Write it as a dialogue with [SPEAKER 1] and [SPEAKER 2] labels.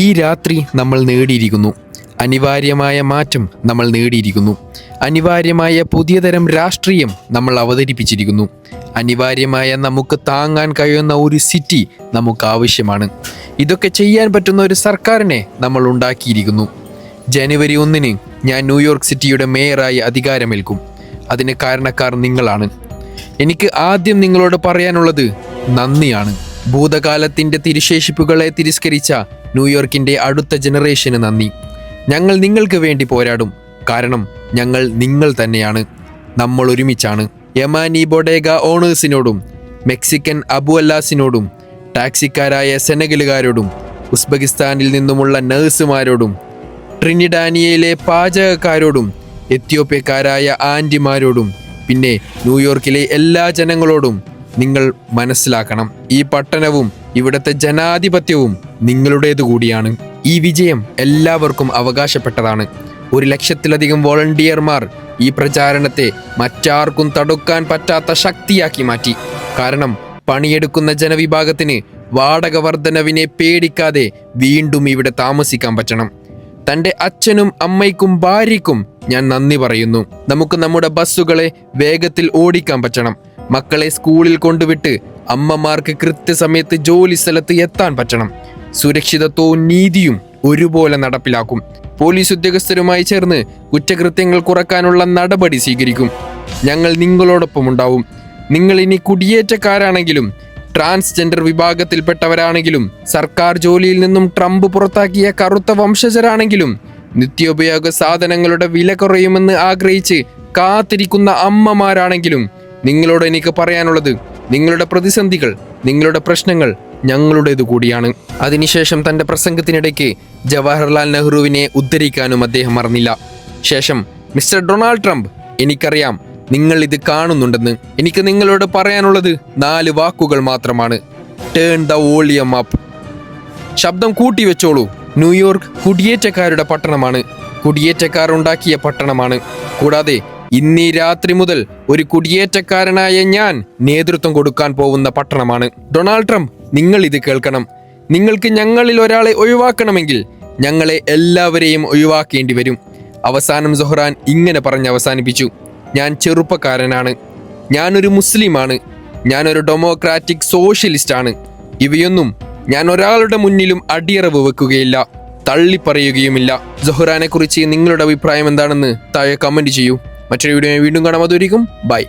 [SPEAKER 1] ഈ രാത്രി നമ്മൾ നേടിയിരിക്കുന്നു. അനിവാര്യമായ മാറ്റം നമ്മൾ നേടിയിരിക്കുന്നു. അനിവാര്യമായ പുതിയ തരം രാഷ്ട്രീയം നമ്മൾ അവതരിപ്പിച്ചിരിക്കുന്നു. അനിവാര്യമായ നമുക്ക് താങ്ങാൻ കഴിയുന്ന ഒരു സിറ്റി നമുക്ക് ആവശ്യമാണ്. ഇതൊക്കെ ചെയ്യാൻ പറ്റുന്ന ഒരു സർക്കാരിനെ നമ്മൾ ഉണ്ടാക്കിയിരിക്കുന്നു. ജനുവരി ഒന്നിന് ഞാൻ ന്യൂയോർക്ക് സിറ്റിയുടെ മേയറായി അധികാരമേൽക്കും. അതിന് കാരണക്കാർ നിങ്ങളാണ്. എനിക്ക് ആദ്യം നിങ്ങളോട് പറയാനുള്ളത് നന്ദിയാണ്. ഭൂതകാലത്തിന്റെ തിരുശേഷിപ്പുകളെ തിരസ്കരിച്ച ന്യൂയോർക്കിന്റെ അടുത്ത ജനറേഷന് നന്ദി. ഞങ്ങൾ നിങ്ങൾക്ക് വേണ്ടി പോരാടും. കാരണം ഞങ്ങൾ നിങ്ങൾ തന്നെയാണ്. നമ്മൾ ഒരുമിച്ചാണ്. യമാനി ബൊഡേഗ ഓണേഴ്സിനോടും മെക്സിക്കൻ അബു അല്ലാസിനോടും ടാക്സിക്കാരായ സെനഗലുകാരോടും ഉസ്ബെകിസ്ഥാനിൽ നിന്നുമുള്ള നഴ്സുമാരോടും ട്രിനിഡാനിയയിലെ പാചകക്കാരോടും എത്യോപ്യക്കാരായ ആന്റിമാരോടും പിന്നെ ന്യൂയോർക്കിലെ എല്ലാ ജനങ്ങളോടും നിങ്ങൾ മനസ്സിലാക്കണം. ഈ പട്ടണവും ഇവിടുത്തെ ജനാധിപത്യവും നിങ്ങളുടേതു കൂടിയാണ്. ഈ വിജയം എല്ലാവർക്കും അവകാശപ്പെട്ടതാണ്. ഒരു ലക്ഷത്തിലധികം വോളണ്ടിയർമാർ ഈ പ്രചാരണത്തെ മറ്റാർക്കും തടുക്കാൻ പറ്റാത്ത ശക്തിയാക്കി മാറ്റി. കാരണം പണിയെടുക്കുന്ന ജനവിഭാഗത്തിന് വാടക വർധനവിനെ പേടിക്കാതെ വീണ്ടും ഇവിടെ താമസിക്കാൻ പറ്റണം. തന്റെ അച്ഛനും അമ്മയ്ക്കും ഭാര്യയ്ക്കും ഞാൻ നന്ദി പറയുന്നു. നമുക്ക് നമ്മുടെ ബസ്സുകളെ വേഗത്തിൽ ഓടിക്കാൻ പറ്റണം. മക്കളെ സ്കൂളിൽ കൊണ്ടുവിട്ട് അമ്മമാർക്ക് കൃത്യസമയത്ത് ജോലി സ്ഥലത്ത് എത്താൻ പറ്റണം. സുരക്ഷിതത്വവും നീതിയും ഒരുപോലെ നടപ്പിലാക്കും. പോലീസ് ഉദ്യോഗസ്ഥരുമായി ചേർന്ന് കുറ്റകൃത്യങ്ങൾ കുറക്കാനുള്ള നടപടി സ്വീകരിക്കും. ഞങ്ങൾ നിങ്ങളോടൊപ്പം ഉണ്ടാവും. നിങ്ങൾ ഇനി കുടിയേറ്റക്കാരാണെങ്കിലും ട്രാൻസ്ജെൻഡർ വിഭാഗത്തിൽപ്പെട്ടവരാണെങ്കിലും സർക്കാർ ജോലിയിൽ നിന്നും ട്രംപ് പുറത്താക്കിയ കറുത്ത വംശജരാണെങ്കിലും നിത്യോപയോഗ സാധനങ്ങളുടെ വില കുറയുമെന്ന് ആഗ്രഹിച്ച് കാത്തിരിക്കുന്ന അമ്മമാരാണെങ്കിലും നിങ്ങളോട് എനിക്ക് പറയാനുള്ളത് നിങ്ങളുടെ പ്രതിസന്ധികൾ നിങ്ങളുടെ പ്രശ്നങ്ങൾ ഞങ്ങളുടേതു കൂടിയാണ്. അതിനുശേഷം തന്റെ പ്രസംഗത്തിനിടയ്ക്ക് ജവഹർലാൽ നെഹ്റുവിനെ ഉദ്ധരിക്കാനും അദ്ദേഹം മറന്നില്ല. ശേഷം മിസ്റ്റർ ഡൊണാൾഡ് ട്രംപ് എനിക്കറിയാം നിങ്ങൾ ഇത് കാണുന്നുണ്ടെന്ന്. എനിക്ക് നിങ്ങളോട് പറയാനുള്ളത് നാല് വാക്കുകൾ മാത്രമാണ്. ടേൺ ദ വോളിയം അപ്പ് ശബ്ദം കൂട്ടി വെച്ചോളൂ ന്യൂയോർക്ക് കുടിയേറ്റക്കാരുടെ പട്ടണമാണ്. കുടിയേറ്റക്കാർ ഉണ്ടാക്കിയ പട്ടണമാണ്. കൂടാതെ ഇന്നീ രാത്രി മുതൽ ഒരു കുടിയേറ്റക്കാരനായ ഞാൻ നേതൃത്വം കൊടുക്കാൻ പോകുന്ന പട്ടണമാണ്. ഡൊണാൾഡ് ട്രംപ് നിങ്ങൾ ഇത് കേൾക്കണം. നിങ്ങൾക്ക് ഞങ്ങളിൽ ഒരാളെ ഒഴിവാക്കണമെങ്കിൽ ഞങ്ങളെ എല്ലാവരെയും ഒഴിവാക്കേണ്ടി വരും. അവസാനം സൊഹ്റാൻ ഇങ്ങനെ പറഞ്ഞ് അവസാനിപ്പിച്ചു. ഞാൻ ചെറുപ്പക്കാരനാണ്. ഞാനൊരു മുസ്ലിമാണ്. ഞാനൊരു ഡെമോക്രാറ്റിക് സോഷ്യലിസ്റ്റ് ആണ് ഇവയൊന്നും ഞാൻ ഒരാളുടെ മുന്നിലും അടിയറവ് വെക്കുകയില്ല. തള്ളിപ്പറയുകയുമില്ല. ജൊഹ്റാനെ കുറിച്ച് നിങ്ങളുടെ അഭിപ്രായം എന്താണെന്ന് താഴെ കമന്റ് ചെയ്യൂ. മറ്റൊരു വീഡിയോ വീണ്ടും കാണാൻ അതുവരിക്കും ബൈ.